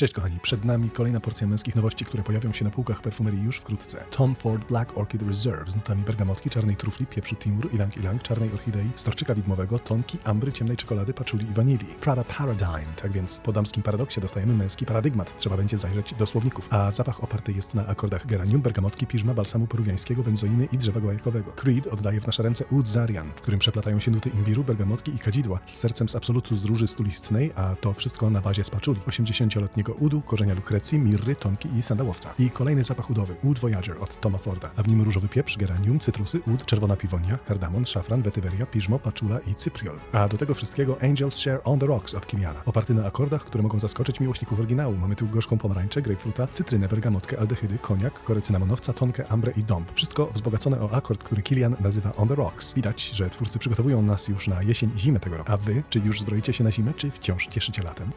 Cześć kochani, przed nami kolejna porcja męskich nowości, które pojawią się na półkach perfumerii już wkrótce. Tom Ford Black Orchid Reserve z nutami bergamotki, czarnej trufli, pieprzu timur, ilang ilang, czarnej orchidei, storczyka widmowego, tonki, ambry, ciemnej czekolady, paczuli i wanilii. Prada Paradigm, tak więc po damskim paradoksie dostajemy męski paradygmat. Trzeba będzie zajrzeć do słowników. A zapach oparty jest na akordach geranium, bergamotki, piżma, balsamu peruwiańskiego, benzoiny i drzewa guajkowego. Creed oddaje w nasze ręce Oud Zarian, w którym przeplatają się nuty imbiru, bergamotki i kadzidła z sercem z absolutu z róży stulistnej, a to wszystko na bazie spaczuli. 80-letniego udu, korzenia lukrecji, mirry, tonki i sandałowca. I kolejny zapach udowy, Oud Voyager od Toma Forda, a w nim różowy pieprz, geranium, cytrusy, ud, czerwona piwonia, kardamon, szafran, wetyweria, piżmo, paczula i cypriol. A do tego wszystkiego Angels Share on the Rocks od Kiliana, oparty na akordach, które mogą zaskoczyć miłośników oryginału. Mamy tu gorzką pomarańczę, grejpfruta, cytrynę, bergamotkę, aldehydy, koniak, korę cynamonowca, tonkę, ambrę i dąb. Wszystko wzbogacone o akord, który Kilian nazywa On the Rocks. Widać, że twórcy przygotowują nas już na jesień i zimę tego roku. A wy, czy już zbroicie się na zimę, czy wciąż cieszycie latem?